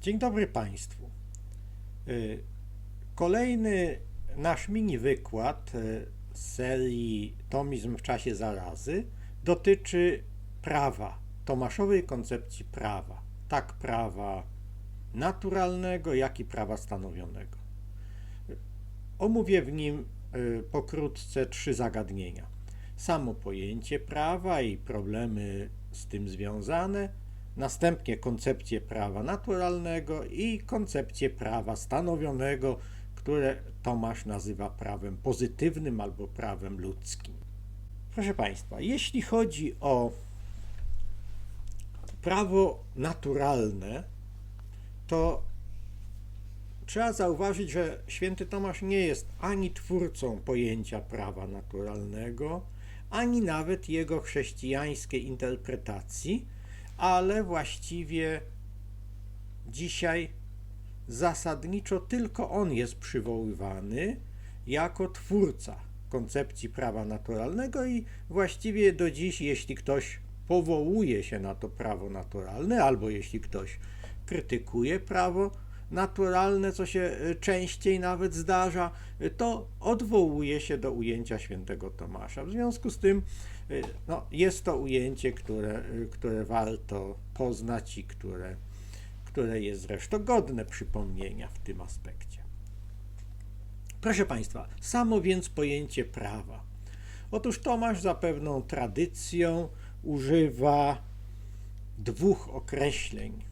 Dzień dobry Państwu. Y, Kolejny nasz mini wykład y, z serii Tomizm w czasie zarazy dotyczy prawa, Tomaszowej koncepcji prawa, tak prawa naturalnego, jak i prawa stanowionego. Omówię w nim y, pokrótce trzy zagadnienia. Samo pojęcie prawa i problemy z tym związane, następnie koncepcję prawa naturalnego i koncepcję prawa stanowionego, które Tomasz nazywa prawem pozytywnym albo prawem ludzkim. Proszę Państwa, jeśli chodzi o prawo naturalne, to trzeba zauważyć, że święty Tomasz nie jest ani twórcą pojęcia prawa naturalnego, ani nawet jego chrześcijańskiej interpretacji, ale właściwie dzisiaj zasadniczo tylko on jest przywoływany jako twórca koncepcji prawa naturalnego i właściwie do dziś, jeśli ktoś powołuje się na to prawo naturalne, albo jeśli ktoś krytykuje prawo naturalne, co się y, częściej nawet zdarza, y, to odwołuje się do ujęcia świętego Tomasza. W związku z tym no, jest to ujęcie, które, które warto poznać i które, które jest zresztą godne przypomnienia w tym aspekcie. Proszę Państwa, samo więc pojęcie prawa. Otóż Tomasz za pewną tradycją używa dwóch określeń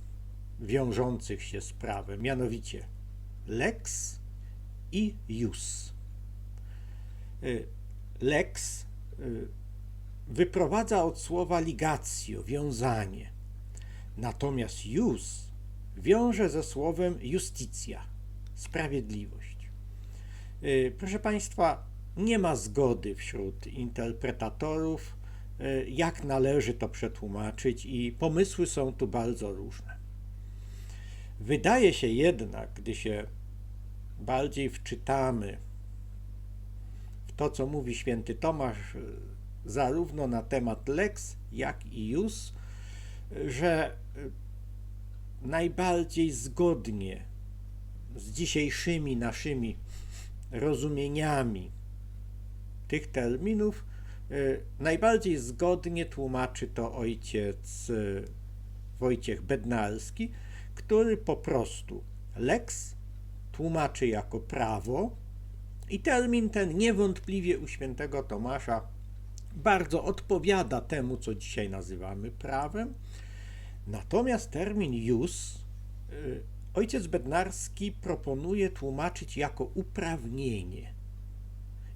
wiążących się z prawem, mianowicie lex i jus. Y, Lex y, wyprowadza od słowa ligatio, wiązanie, natomiast jus wiąże ze słowem justitia, sprawiedliwość. Y, Proszę Państwa, nie ma zgody wśród interpretatorów, y, jak należy to przetłumaczyć, i pomysły są tu bardzo różne. Wydaje się jednak, gdy się bardziej wczytamy w to, co mówi święty Tomasz, zarówno na temat lex, jak i jus, że y, najbardziej zgodnie z dzisiejszymi naszymi rozumieniami tych terminów, y, najbardziej zgodnie tłumaczy to ojciec y, Wojciech Bednarski, który po prostu lex tłumaczy jako prawo i termin ten niewątpliwie u świętego Tomasza bardzo odpowiada temu, co dzisiaj nazywamy prawem. Natomiast termin jus y, ojciec Bednarski proponuje tłumaczyć jako uprawnienie.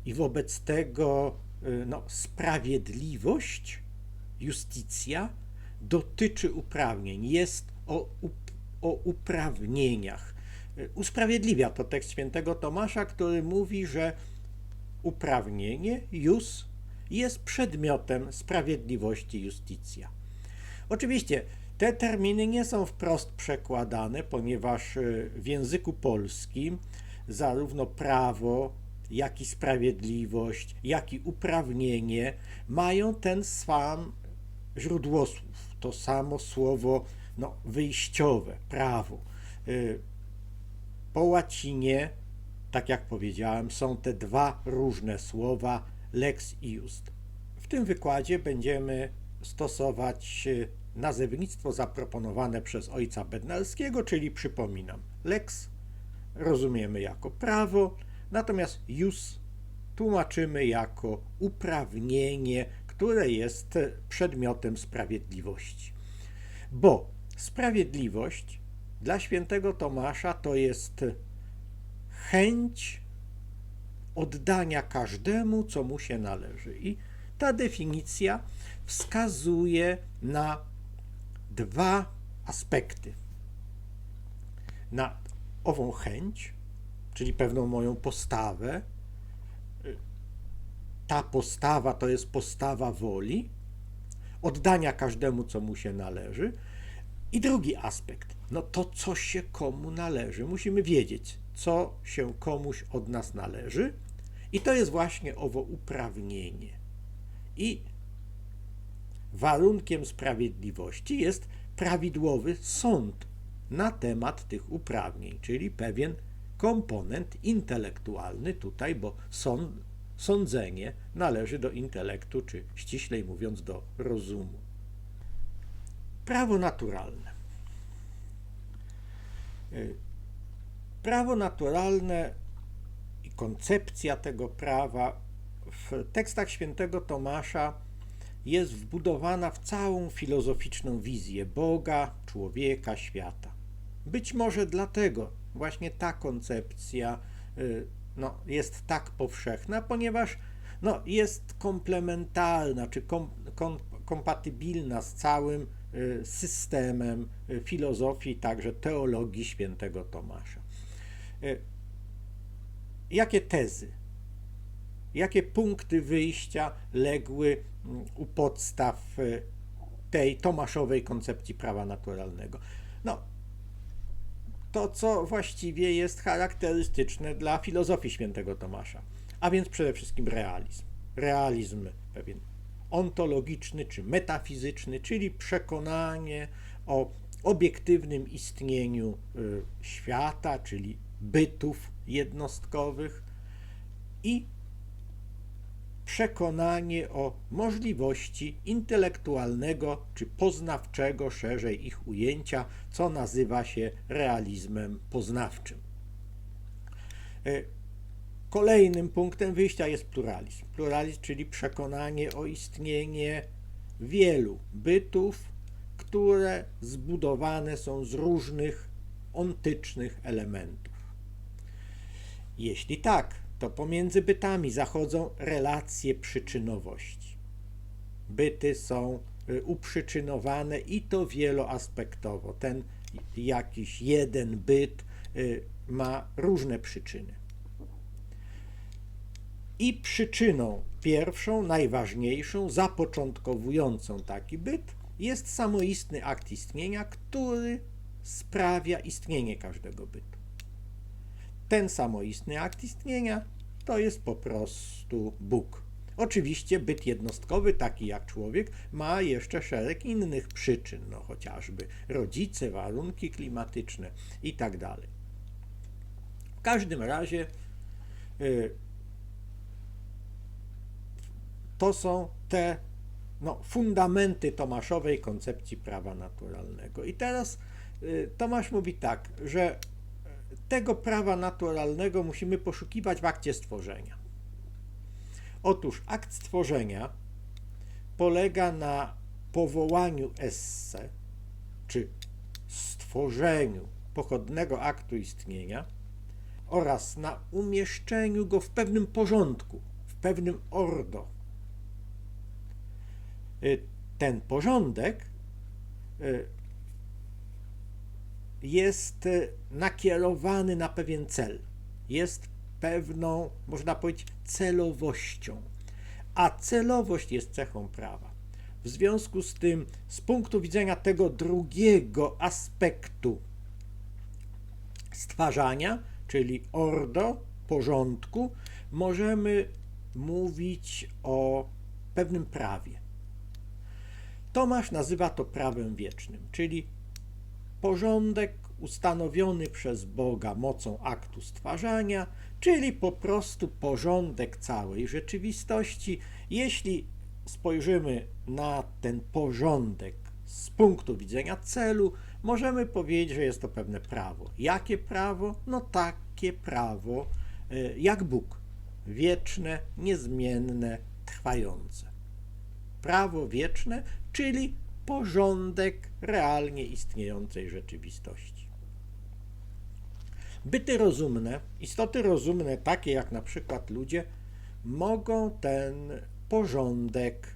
I wobec tego y, no, sprawiedliwość, justicja dotyczy uprawnień, jest o, o uprawnieniach. Y, Usprawiedliwia to tekst świętego Tomasza, który mówi, że uprawnienie, jus, jest przedmiotem sprawiedliwości justicja. Oczywiście te terminy nie są wprost przekładane, ponieważ y, w języku polskim zarówno prawo, jak i sprawiedliwość, jak i uprawnienie mają ten sam źródłosłów, to samo słowo no, wyjściowe, prawo. Y, Po łacinie, tak jak powiedziałem, są te dwa różne słowa lex i just. W tym wykładzie będziemy stosować y, nazewnictwo zaproponowane przez ojca Bednarskiego, czyli przypominam, lex rozumiemy jako prawo, natomiast jus tłumaczymy jako uprawnienie, które jest przedmiotem sprawiedliwości. Bo sprawiedliwość dla świętego Tomasza to jest chęć oddania każdemu, co mu się należy. I ta definicja wskazuje na dwa aspekty. Na ową chęć, czyli pewną moją postawę. Ta postawa to jest postawa woli, oddania każdemu, co mu się należy. I drugi aspekt, no to co się komu należy. Musimy wiedzieć, co się komuś od nas należy, i to jest właśnie owo uprawnienie. I warunkiem sprawiedliwości jest prawidłowy sąd na temat tych uprawnień, czyli pewien komponent intelektualny tutaj, bo sąd, sądzenie należy do intelektu, czy ściślej mówiąc do rozumu. Prawo naturalne. Prawo naturalne koncepcja tego prawa w tekstach świętego Tomasza jest wbudowana w całą filozoficzną wizję Boga, człowieka, świata. Być może dlatego właśnie ta koncepcja y, no, jest tak powszechna, ponieważ no, jest komplementarna czy kom, kom, kompatybilna z całym y, systemem y, filozofii, także teologii świętego Tomasza. Jakie tezy, jakie punkty wyjścia legły mm, u podstaw tej tomaszowej koncepcji prawa naturalnego? No, to, co właściwie jest charakterystyczne dla filozofii świętego Tomasza, a więc przede wszystkim realizm. Realizm pewien ontologiczny czy metafizyczny, czyli przekonanie o obiektywnym istnieniu y, świata, czyli bytów jednostkowych i przekonanie o możliwości intelektualnego czy poznawczego, szerzej ich ujęcia, co nazywa się realizmem poznawczym. E, kolejnym punktem wyjścia jest pluralizm. Pluralizm, czyli przekonanie o istnienie wielu bytów, które zbudowane są z różnych ontycznych elementów. Jeśli tak, to pomiędzy bytami zachodzą relacje przyczynowości. Byty są y, uprzyczynowane i to wieloaspektowo. Ten jakiś jeden byt y, ma różne przyczyny. I przyczyną pierwszą, najważniejszą, zapoczątkowującą taki byt jest samoistny akt istnienia, który sprawia istnienie każdego bytu ten samoistny akt istnienia to jest po prostu Bóg. Oczywiście byt jednostkowy, taki jak człowiek, ma jeszcze szereg innych przyczyn, no chociażby rodzice, warunki klimatyczne i tak. W każdym razie y, to są te no, fundamenty Tomaszowej koncepcji prawa naturalnego. I teraz y, Tomasz mówi tak, że tego prawa naturalnego musimy poszukiwać w akcie stworzenia. Otóż akt stworzenia polega na powołaniu esse, czy stworzeniu pochodnego aktu istnienia oraz na umieszczeniu go w pewnym porządku, w pewnym ordo. Y, ten porządek y, jest e, nakierowany na pewien cel, jest pewną, można powiedzieć, celowością. A celowość jest cechą prawa. W związku z tym, z punktu widzenia tego drugiego aspektu stwarzania, czyli ordo, porządku, możemy mówić o pewnym prawie. Tomasz nazywa to prawem wiecznym, czyli porządek ustanowiony przez Boga mocą aktu stwarzania, czyli po prostu porządek całej rzeczywistości. Jeśli spojrzymy na ten porządek z punktu widzenia celu, możemy powiedzieć, że jest to pewne prawo. Jakie prawo? No takie prawo e, jak Bóg. Wieczne, niezmienne, trwające. Prawo wieczne, czyli porządek realnie istniejącej rzeczywistości. Byty rozumne, istoty rozumne, takie jak na przykład ludzie, mogą ten porządek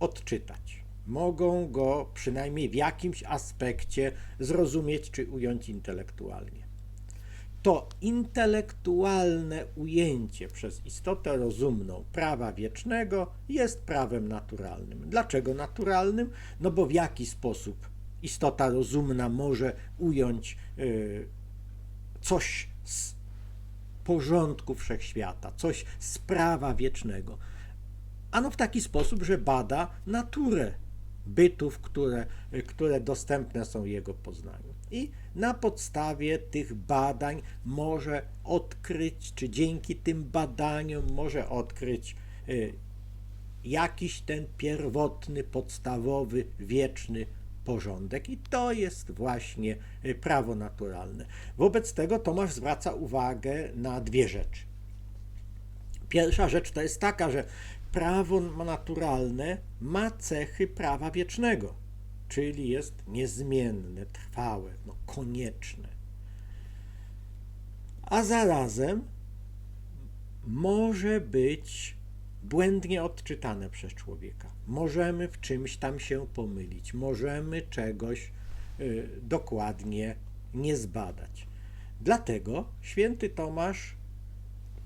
odczytać. Mogą go przynajmniej w jakimś aspekcie zrozumieć czy ująć intelektualnie to intelektualne ujęcie przez istotę rozumną prawa wiecznego jest prawem naturalnym. Dlaczego naturalnym? No bo w jaki sposób istota rozumna może ująć y, coś z porządku wszechświata, coś z prawa wiecznego? Ano w taki sposób, że bada naturę bytów, które, które dostępne są jego poznaniu. I na podstawie tych badań może odkryć, czy dzięki tym badaniom może odkryć y, jakiś ten pierwotny, podstawowy, wieczny porządek. I to jest właśnie y, prawo naturalne. Wobec tego Tomasz zwraca uwagę na dwie rzeczy. Pierwsza rzecz to jest taka, że prawo naturalne ma cechy prawa wiecznego, czyli jest niezmienne, trwałe, no, konieczne. A zarazem może być błędnie odczytane przez człowieka. Możemy w czymś tam się pomylić, możemy czegoś y, dokładnie nie zbadać. Dlatego święty Tomasz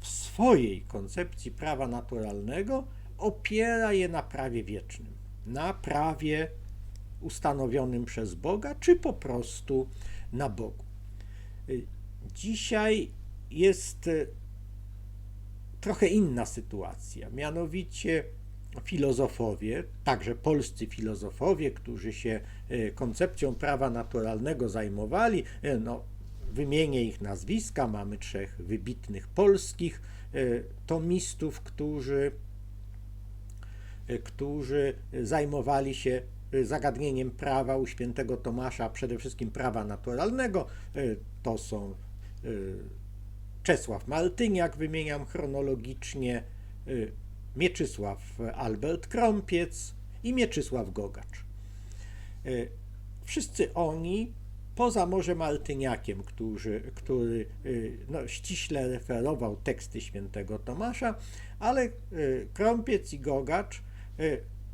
w swojej koncepcji prawa naturalnego opiera je na prawie wiecznym, na prawie ustanowionym przez Boga, czy po prostu na Bogu. Y, Dzisiaj jest y, trochę inna sytuacja, mianowicie filozofowie, także polscy filozofowie, którzy się y, koncepcją prawa naturalnego zajmowali, no, wymienię ich nazwiska, mamy trzech wybitnych polskich tomistów, którzy którzy zajmowali się zagadnieniem prawa u świętego Tomasza, przede wszystkim prawa naturalnego. To są Czesław Maltyniak, wymieniam chronologicznie, Mieczysław Albert Krąpiec i Mieczysław Gogacz. Wszyscy oni, poza może Maltyniakiem, który, który no, ściśle referował teksty świętego Tomasza, ale Krąpiec i Gogacz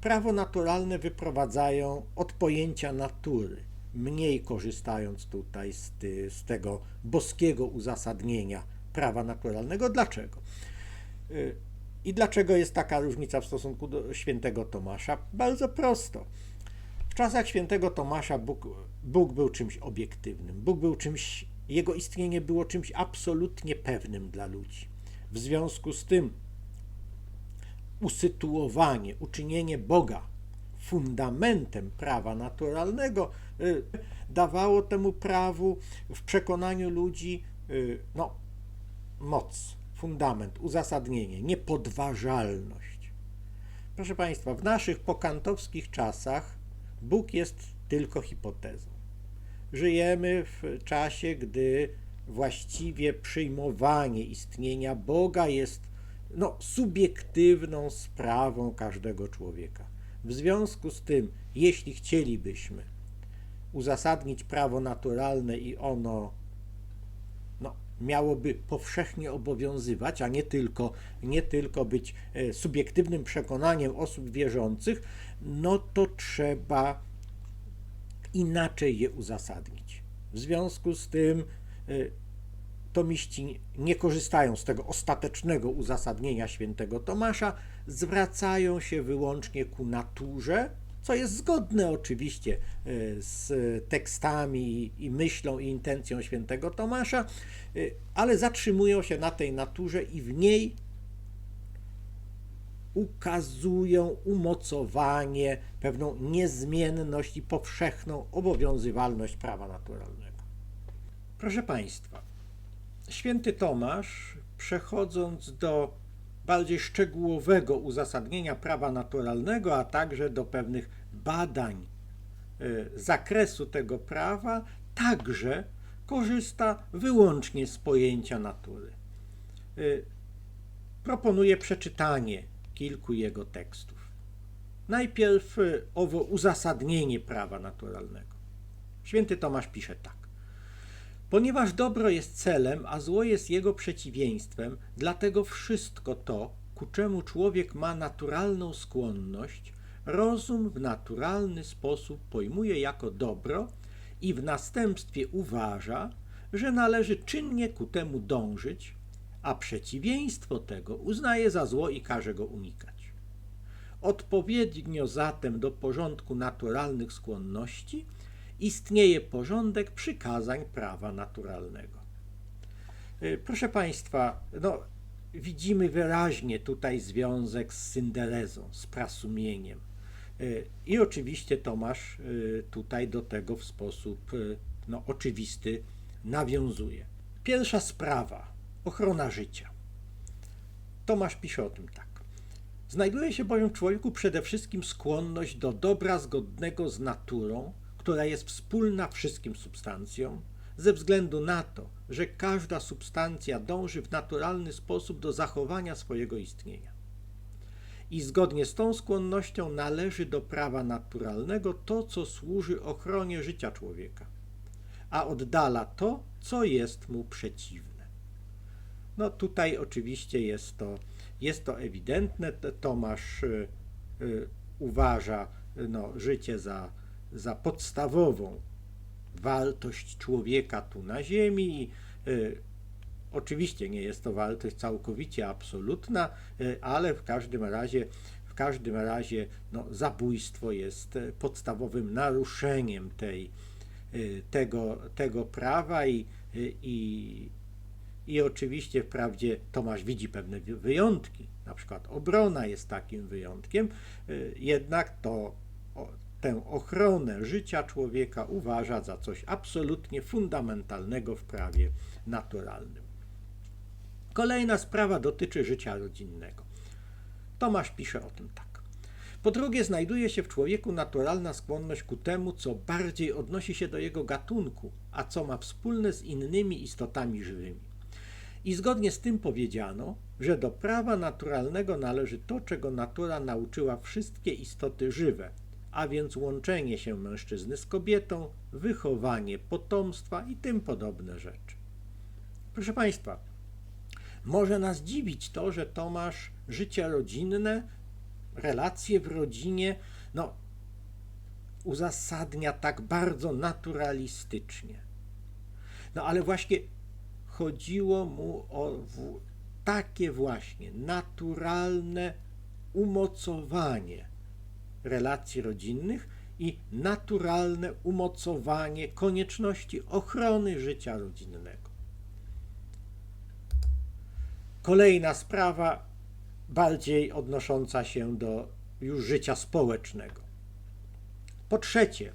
prawo naturalne wyprowadzają od pojęcia natury, mniej korzystając tutaj z, ty, z tego boskiego uzasadnienia prawa naturalnego. Dlaczego? I dlaczego jest taka różnica w stosunku do świętego Tomasza? Bardzo prosto. W czasach świętego Tomasza Bóg, Bóg był czymś obiektywnym. Bóg był czymś, jego istnienie było czymś absolutnie pewnym dla ludzi. W związku z tym usytuowanie, uczynienie Boga fundamentem prawa naturalnego y, dawało temu prawu w przekonaniu ludzi y, no, moc, fundament, uzasadnienie, niepodważalność. Proszę Państwa, w naszych pokantowskich czasach Bóg jest tylko hipotezą. Żyjemy w czasie, gdy właściwie przyjmowanie istnienia Boga jest no, subiektywną sprawą każdego człowieka. W związku z tym, jeśli chcielibyśmy uzasadnić prawo naturalne i ono no, miałoby powszechnie obowiązywać, a nie tylko, nie tylko być e, subiektywnym przekonaniem osób wierzących, no to trzeba inaczej je uzasadnić. W związku z tym e, tomiści nie korzystają z tego ostatecznego uzasadnienia świętego Tomasza, zwracają się wyłącznie ku naturze, co jest zgodne oczywiście e, z tekstami i myślą i intencją świętego Tomasza, e, ale zatrzymują się na tej naturze i w niej ukazują umocowanie, pewną niezmienność i powszechną obowiązywalność prawa naturalnego. Proszę Państwa, Święty Tomasz, przechodząc do bardziej szczegółowego uzasadnienia prawa naturalnego, a także do pewnych badań y, zakresu tego prawa, także korzysta wyłącznie z pojęcia natury. Y, proponuję przeczytanie kilku jego tekstów. Najpierw y, owo uzasadnienie prawa naturalnego. Święty Tomasz pisze tak. Ponieważ dobro jest celem, a zło jest jego przeciwieństwem, dlatego wszystko to, ku czemu człowiek ma naturalną skłonność, rozum w naturalny sposób pojmuje jako dobro i w następstwie uważa, że należy czynnie ku temu dążyć, a przeciwieństwo tego uznaje za zło i każe go unikać. Odpowiednio zatem do porządku naturalnych skłonności istnieje porządek przykazań prawa naturalnego. Y, proszę Państwa, no, widzimy wyraźnie tutaj związek z synderezą, z prasumieniem. Y, I oczywiście Tomasz y, tutaj do tego w sposób no, oczywisty nawiązuje. Pierwsza sprawa ochrona życia. Tomasz pisze o tym tak. Znajduje się bowiem w człowieku przede wszystkim skłonność do dobra zgodnego z naturą, która jest wspólna wszystkim substancjom, ze względu na to, że każda substancja dąży w naturalny sposób do zachowania swojego istnienia. I zgodnie z tą skłonnością należy do prawa naturalnego to, co służy ochronie życia człowieka, a oddala to, co jest mu przeciwne. No tutaj oczywiście jest to, jest to ewidentne. Tomasz y, y, uważa no, życie za, za podstawową wartość człowieka tu na Ziemi. Y, oczywiście nie jest to wartość całkowicie absolutna, y, ale w każdym razie, w każdym razie no, zabójstwo jest y, podstawowym naruszeniem tej, tego, tego prawa. I, i, i oczywiście wprawdzie Tomasz widzi pewne wy- wyjątki, na przykład obrona jest takim wyjątkiem, jednak to tę ochronę życia człowieka uważa za coś absolutnie fundamentalnego w prawie naturalnym. Kolejna sprawa dotyczy życia rodzinnego. Tomasz pisze o tym tak. Po drugie, znajduje się w człowieku naturalna skłonność ku temu, co bardziej odnosi się do jego gatunku, a co ma wspólne z innymi istotami żywymi. I zgodnie z tym powiedziano, że do prawa naturalnego należy to, czego natura nauczyła wszystkie istoty żywe, a więc łączenie się mężczyzny z kobietą, wychowanie potomstwa i tym podobne rzeczy. Proszę Państwa, może nas dziwić to, że Tomasz życie rodzinne, relacje w rodzinie, no, uzasadnia tak bardzo naturalistycznie. No ale właśnie chodziło mu o takie właśnie naturalne umocowanie relacji rodzinnych i naturalne umocowanie konieczności ochrony życia rodzinnego. Kolejna sprawa, bardziej odnosząca się do już życia społecznego. Po trzecie,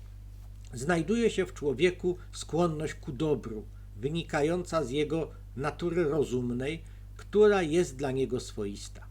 znajduje się w człowieku skłonność ku dobru, wynikająca z jego natury rozumnej, która jest dla niego swoista.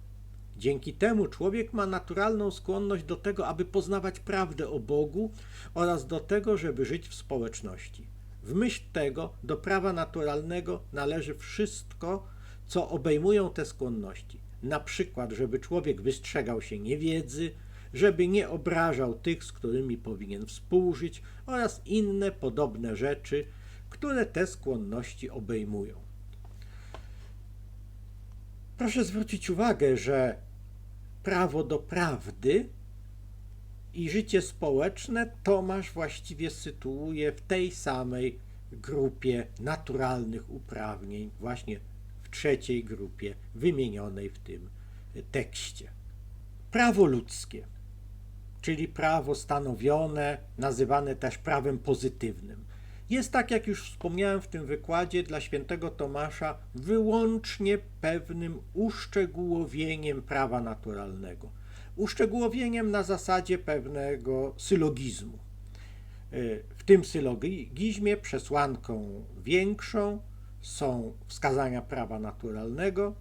Dzięki temu człowiek ma naturalną skłonność do tego, aby poznawać prawdę o Bogu oraz do tego, żeby żyć w społeczności. W myśl tego do prawa naturalnego należy wszystko, co obejmują te skłonności. Na przykład, żeby człowiek wystrzegał się niewiedzy, żeby nie obrażał tych, z którymi powinien współżyć oraz inne podobne rzeczy, które te skłonności obejmują. Proszę zwrócić uwagę, że prawo do prawdy i życie społeczne Tomasz właściwie sytuuje w tej samej grupie naturalnych uprawnień, właśnie w trzeciej grupie wymienionej w tym tekście. Prawo ludzkie, czyli prawo stanowione, nazywane też prawem pozytywnym, jest, tak jak już wspomniałem w tym wykładzie, dla świętego Tomasza wyłącznie pewnym uszczegółowieniem prawa naturalnego. Uszczegółowieniem na zasadzie pewnego sylogizmu. W tym sylogizmie przesłanką większą są wskazania prawa naturalnego,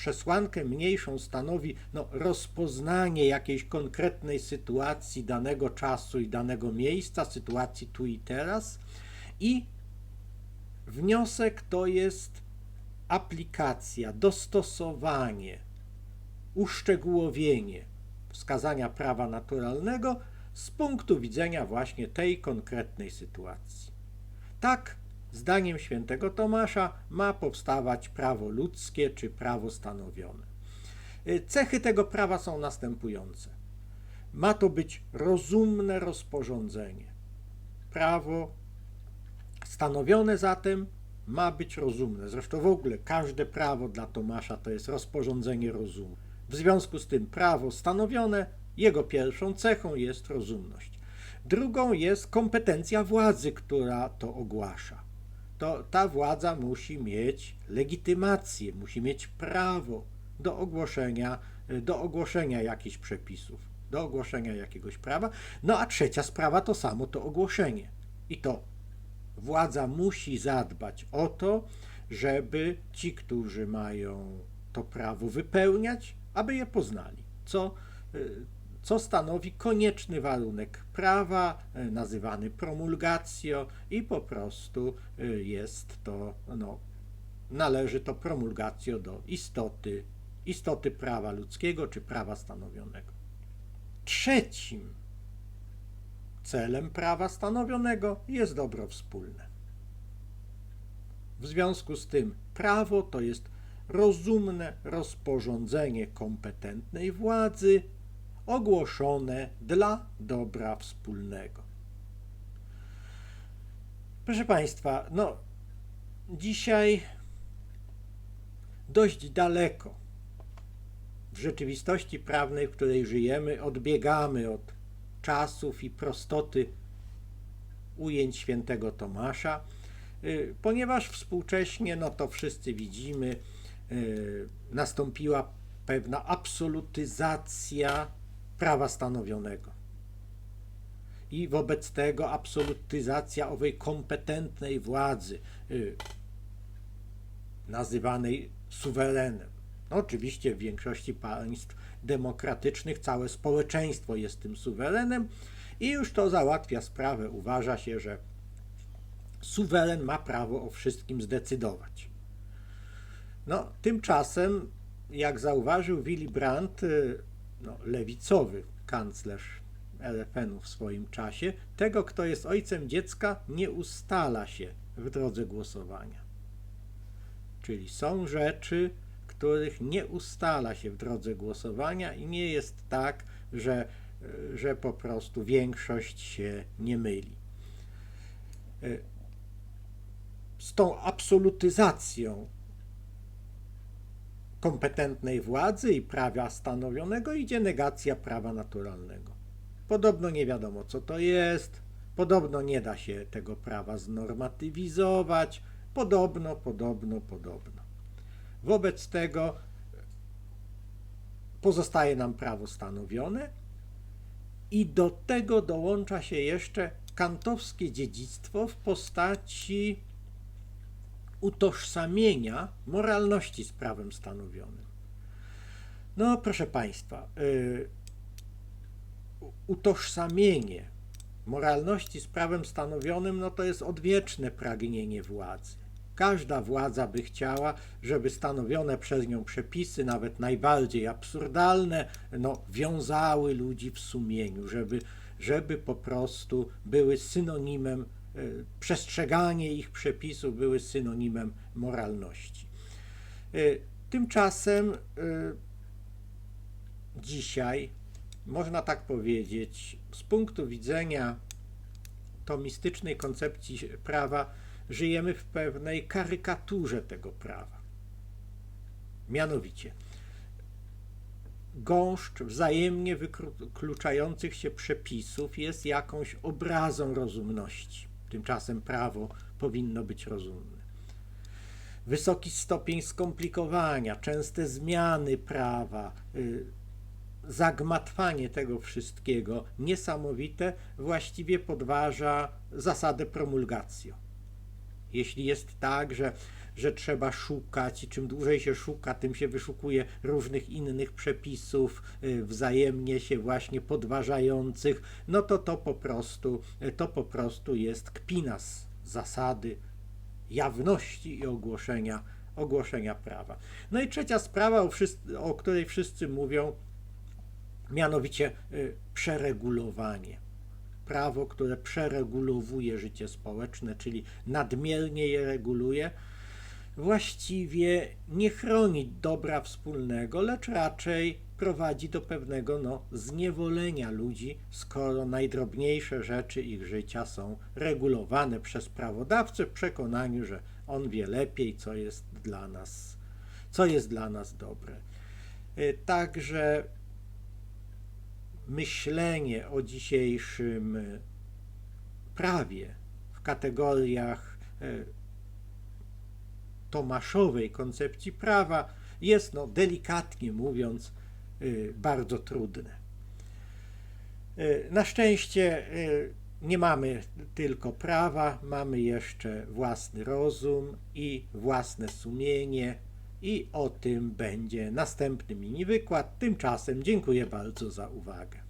przesłankę mniejszą stanowi no, rozpoznanie jakiejś konkretnej sytuacji danego czasu i danego miejsca, sytuacji tu i teraz. I wniosek to jest aplikacja, dostosowanie, uszczegółowienie wskazania prawa naturalnego z punktu widzenia właśnie tej konkretnej sytuacji. Tak Zdaniem świętego Tomasza ma powstawać prawo ludzkie czy prawo stanowione. Cechy tego prawa są następujące. Ma to być rozumne rozporządzenie. Prawo stanowione zatem ma być rozumne. Zresztą w ogóle każde prawo dla Tomasza to jest rozporządzenie rozumu. W związku z tym prawo stanowione, jego pierwszą cechą jest rozumność. Drugą jest kompetencja władzy, która to ogłasza to ta władza musi mieć legitymację, musi mieć prawo do ogłoszenia, do ogłoszenia jakichś przepisów. do ogłoszenia jakiegoś prawa. No a trzecia sprawa to samo to ogłoszenie. I to władza musi zadbać o to, żeby ci, którzy mają to prawo wypełniać, aby je poznali, co, y, co stanowi konieczny warunek prawa, y, nazywany promulgacją i po prostu y, jest to, no, należy to promulgacją do istoty, istoty prawa ludzkiego czy prawa stanowionego. Trzecim celem prawa stanowionego jest dobro wspólne. W związku z tym prawo to jest rozumne rozporządzenie kompetentnej władzy ogłoszone dla dobra wspólnego. Proszę Państwa, no dzisiaj dość daleko w rzeczywistości prawnej, w której żyjemy, odbiegamy od czasów i prostoty ujęć świętego Tomasza, y, ponieważ współcześnie, no to wszyscy widzimy, y, nastąpiła pewna absolutyzacja prawa stanowionego. I wobec tego absolutyzacja owej kompetentnej władzy, y, nazywanej suwerenem. No, oczywiście w większości państw demokratycznych całe społeczeństwo jest tym suwerenem i już to załatwia sprawę. Uważa się, że suweren ma prawo o wszystkim zdecydować. No, tymczasem, jak zauważył Willy Brandt, y, no, lewicowy kanclerz LFN-u w swoim czasie, tego, kto jest ojcem dziecka, nie ustala się w drodze głosowania. Czyli są rzeczy, których nie ustala się w drodze głosowania i nie jest tak, że, że po prostu większość się nie myli. Z tą absolutyzacją kompetentnej władzy i prawa stanowionego idzie negacja prawa naturalnego. Podobno nie wiadomo, co to jest, podobno nie da się tego prawa znormatywizować, podobno, podobno, podobno. Wobec tego pozostaje nam prawo stanowione i do tego dołącza się jeszcze kantowskie dziedzictwo w postaci utożsamienia moralności z prawem stanowionym. No, proszę Państwa, y, utożsamienie moralności z prawem stanowionym, no to jest odwieczne pragnienie władzy. Każda władza by chciała, żeby stanowione przez nią przepisy, nawet najbardziej absurdalne, no, wiązały ludzi w sumieniu, żeby, żeby po prostu były synonimem, przestrzeganie ich przepisów były synonimem moralności. Y, tymczasem y, dzisiaj, można tak powiedzieć, z punktu widzenia tomistycznej koncepcji prawa, żyjemy w pewnej karykaturze tego prawa. Mianowicie, gąszcz wzajemnie wykluczających się przepisów jest jakąś obrazą rozumności. Tymczasem prawo powinno być rozumne. Wysoki stopień skomplikowania, częste zmiany prawa, y, zagmatwanie tego wszystkiego niesamowite właściwie podważa zasadę promulgacji. Jeśli jest tak, że, że trzeba szukać i czym dłużej się szuka, tym się wyszukuje różnych innych przepisów, y, wzajemnie się właśnie podważających, no to to po prostu, to po prostu jest kpina z zasady jawności i ogłoszenia, ogłoszenia prawa. No i trzecia sprawa, o, wszyscy, o której wszyscy mówią, mianowicie y, przeregulowanie prawo, które przeregulowuje życie społeczne, czyli nadmiernie je reguluje, właściwie nie chroni dobra wspólnego, lecz raczej prowadzi do pewnego no, zniewolenia ludzi, skoro najdrobniejsze rzeczy ich życia są regulowane przez prawodawcę w przekonaniu, że on wie lepiej, co jest dla nas, co jest dla nas dobre. Y, także myślenie o dzisiejszym e, prawie w kategoriach e, tomaszowej koncepcji prawa jest, no, delikatnie mówiąc, e, bardzo trudne. Na szczęście nie mamy tylko prawa, mamy jeszcze własny rozum i własne sumienie i o tym będzie następny mini wykład. Tymczasem dziękuję bardzo za uwagę.